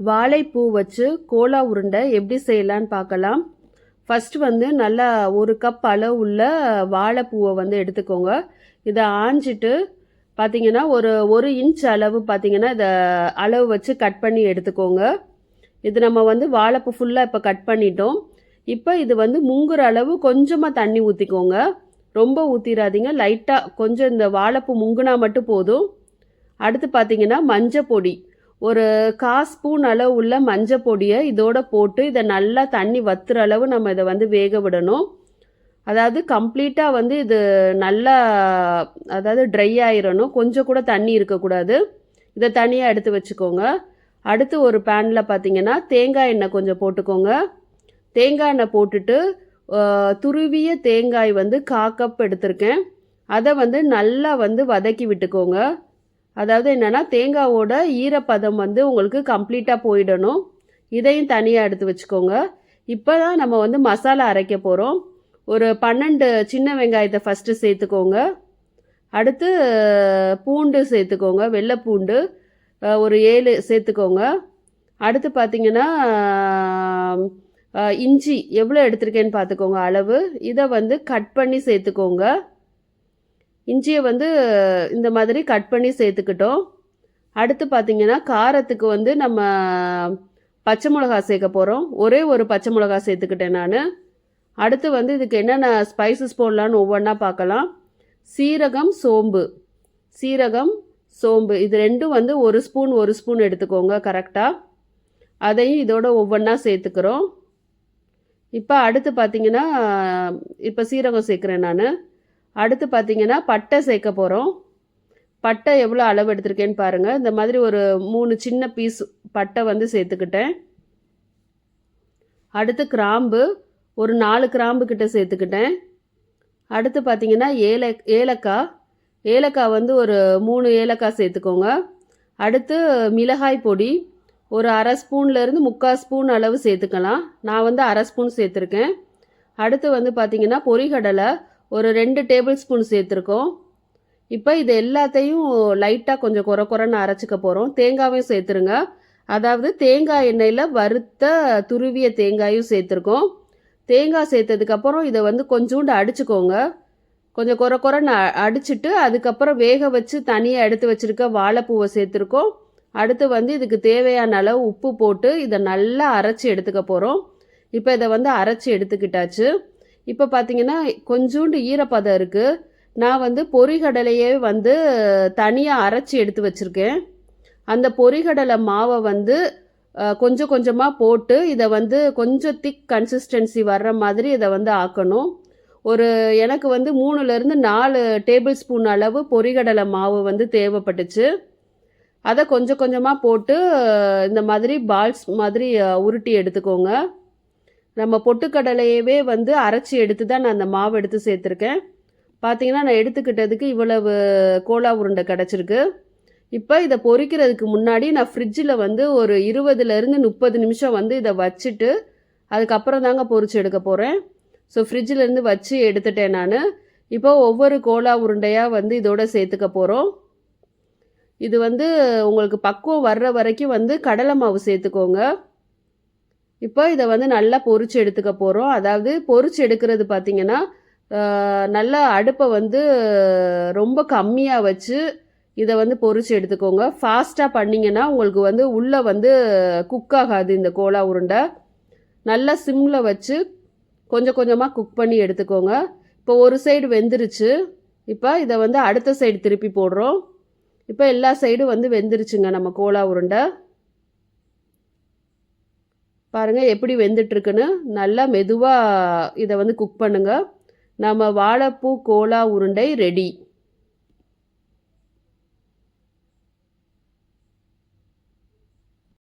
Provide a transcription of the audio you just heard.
வாழைப்பூ வச்சு கோலா உருண்டை எப்படி செய்யலான்னு பார்க்கலாம். ஃபஸ்ட்டு வந்து நல்லா ஒரு கப் அளவு உள்ள வாழைப்பூவை வந்து எடுத்துக்கோங்க. இதை ஆஞ்சிட்டு பார்த்தீங்கன்னா ஒரு ஒரு இன்ச் அளவு பார்த்தீங்கன்னா இதை அளவு வச்சு கட் பண்ணி எடுத்துக்கோங்க. இது நம்ம வந்து வாழைப்பூ ஃபுல்லாக இப்போ கட் பண்ணிட்டோம். இப்போ இது வந்து முங்குற அளவு கொஞ்சமாக தண்ணி ஊற்றிக்கோங்க ரொம்ப ஊற்றிடாதீங்க லைட்டாக கொஞ்சம் இந்த வாழைப்பூ முங்குனா மட்டும் போதும். அடுத்து பார்த்தீங்கன்னா மஞ்சள் பொடி ஒரு கா ஸ்பூன் அளவு உள்ள மஞ்சள் பொடியை இதோட போட்டு இதை நல்லா தண்ணி வத்துற அளவு நம்ம இதை வந்து வேக விடணும். அதாவது கம்ப்ளீட்டாக வந்து இது நல்லா அதாவது ட்ரை ஆயிடணும் கொஞ்சம் கூட தண்ணி இருக்கக்கூடாது. இதை தனியாக எடுத்து வச்சுக்கோங்க. அடுத்து ஒரு பேனில் பார்த்தீங்கன்னா தேங்காய் எண்ணெய் கொஞ்சம் போட்டுக்கோங்க. தேங்காய் எண்ணெய் போட்டுட்டு துருவிய தேங்காய் வந்து கா கப் எடுத்திருக்கேன். அதை வந்து நல்லா வந்து வதக்கி விட்டுக்கோங்க. அதாவது என்னென்னா தேங்காவோட ஈரப்பதம் வந்து உங்களுக்கு கம்ப்ளீட்டாக போயிடணும். இதையும் தனியாக எடுத்து வச்சுக்கோங்க. இப்போ தான் நம்ம வந்து மசாலா அரைக்க போகிறோம் ஒரு பன்னெண்டு சின்ன வெங்காயத்தை ஃபஸ்ட்டு சேர்த்துக்கோங்க. அடுத்து பூண்டு சேர்த்துக்கோங்க. வெள்ளை பூண்டு ஒரு ஏழு சேர்த்துக்கோங்க. அடுத்து பார்த்தீங்கன்னா இஞ்சி எவ்வளோ எடுத்திருக்கேன்னு பார்த்துக்கோங்க அளவு. இதை வந்து கட் பண்ணி சேர்த்துக்கோங்க. இஞ்சியை வந்து இந்த மாதிரி கட் பண்ணி சேர்த்துக்கிட்டோம். அடுத்து பார்த்தீங்கன்னா காரத்துக்கு வந்து நம்ம பச்சை மிளகா சேர்க்க போகிறோம் ஒரே ஒரு பச்சை மிளகா சேர்த்துக்கிட்டேன் நான். அடுத்து வந்து இதுக்கு என்னென்ன ஸ்பைசஸ் போடலான்னு ஒவ்வொன்றா பார்க்கலாம் சீரகம் சோம்பு. சீரகம் சோம்பு. இது ரெண்டும் வந்து ஒரு ஸ்பூன் ஒரு ஸ்பூன் எடுத்துக்கோங்க கரெக்டாக அதையும் இதோட ஒவ்வொன்றா சேர்த்துக்கிறோம். இப்போ அடுத்து பார்த்தீங்கன்னா இப்போ சீரகம் சேர்க்குறேன் நான். அடுத்து பார்த்தீங்கன்னா பட்டை சேர்க்க போகிறோம் பட்டை எவ்வளோ அளவு எடுத்திருக்கேன்னு பாருங்கள் இந்த மாதிரி ஒரு மூணு சின்ன பீஸ் பட்டை வந்து சேர்த்துக்கிட்டேன். அடுத்து கிராம்பு ஒரு நாலு கிராம்பு கிட்ட சேர்த்துக்கிட்டேன். அடுத்து பார்த்தீங்கன்னா ஏல ஏலக்காய். ஏலக்காய் வந்து ஒரு மூணு ஏலக்காய் சேர்த்துக்கோங்க. அடுத்து மிளகாய் பொடி ஒரு அரை ஸ்பூன்லேருந்து முக்கால் ஸ்பூன் அளவு சேர்த்துக்கலாம். நான் வந்து அரை ஸ்பூன் சேர்த்துருக்கேன். அடுத்து வந்து பார்த்திங்கன்னா பொரிகடலை ஒரு ரெண்டு டேபிள் ஸ்பூன் சேர்த்துருக்கோம். இப்போ இது எல்லாத்தையும் லைட்டாக கொஞ்சம் குறை குறைன்னு அரைச்சிக்க போகிறோம் தேங்காயும் சேர்த்துருங்க. அதாவது தேங்காய் எண்ணெயில் வறுத்த துருவிய தேங்காயும் சேர்த்துருக்கோம். தேங்காய் சேர்த்ததுக்கப்புறம் இதை வந்து கொஞ்சோண்டு அடிச்சுக்கோங்க. கொஞ்சம் குறை குறைன்னு அடிச்சுட்டு அடிச்சிட்டு அதுக்கப்புறம் வேக வச்சு தனியாக எடுத்து வச்சுருக்க வாழைப்பூவை சேர்த்துருக்கோம். அடுத்து வந்து இதுக்கு தேவையான அளவு உப்பு போட்டு இதை நல்லா அரைச்சி எடுத்துக்க போகிறோம் இப்போ இதை வந்து அரைச்சி எடுத்துக்கிட்டாச்சு. இப்போ பார்த்தீங்கன்னா கொஞ்சோண்டு ஈரப்பதம் இருக்குது நான் வந்து பொறிகடலையே வந்து தனியாக அரைச்சி எடுத்து வச்சுருக்கேன். அந்த பொரிகடலை மாவை வந்து கொஞ்சம் கொஞ்சமாக போட்டு இதை வந்து கொஞ்சம் திக் கன்சிஸ்டன்சி வர்ற மாதிரி இதை வந்து ஆக்கணும். ஒரு எனக்கு வந்து மூணுலேருந்து நாலு டேபிள் ஸ்பூன் அளவு பொறிகடலை மாவு வந்து தேவைப்பட்டுச்சு. அதை கொஞ்சம் கொஞ்சமாக போட்டு இந்த மாதிரி பால்ஸ் மாதிரி உருட்டி எடுத்துக்கோங்க. நம்ம பொட்டுக்கடலையவே வந்து அரைச்சி எடுத்து தான் நான் அந்த மாவு எடுத்து சேர்த்துருக்கேன். பார்த்தீங்கன்னா நான் எடுத்துக்கிட்டதுக்கு இவ்வளவு கோலா உருண்டை கிடச்சிருக்கு. இப்போ இதை பொறிக்கிறதுக்கு முன்னாடி நான் ஃப்ரிட்ஜில் வந்து ஒரு இருபதுலேருந்து முப்பது நிமிஷம் வந்து இதை வச்சுட்டு அதுக்கப்புறம் தாங்க பொறிச்சு எடுக்க போகிறேன் ஸோ ஃப்ரிட்ஜிலேருந்து வச்சு எடுத்துட்டேன் நான். இப்போ ஒவ்வொரு கோலா உருண்டையாக வந்து இதோட சேர்த்துக்க போகிறோம் இது வந்து உங்களுக்கு பக்குவம் வர்ற வரைக்கும் வந்து கடலை மாவு சேர்த்துக்கோங்க. இப்போ இதை வந்து நல்லா பொறிச்சு எடுத்துக்க போகிறோம் அதாவது பொறிச்சு எடுக்கிறது பார்த்திங்கன்னா நல்லா அடுப்பை வந்து ரொம்ப கம்மியாக வச்சு இதை வந்து பொறிச்சு எடுத்துக்கோங்க. ஃபாஸ்ட்டாக பண்ணிங்கன்னா உங்களுக்கு வந்து உள்ளே வந்து குக் ஆகாது இந்த கோலா உருண்டை. நல்லா சிம்மில் வச்சு கொஞ்சம் கொஞ்சமாக குக் பண்ணி எடுத்துக்கோங்க. இப்போ ஒரு சைடு வெந்துருச்சு. இப்போ இதை வந்து அடுத்த சைடு திருப்பி போடுறோம். இப்போ எல்லா சைடும் வந்து வெந்துருச்சுங்க நம்ம கோலா உருண்டை. பாருங்கள் எப்படி வெந்துட்டுருக்குன்னு. நல்லா மெதுவாக இதை வந்து குக் பண்ணுங்கள் நம்ம வாழைப்பூ கோலா உருண்டை ரெடி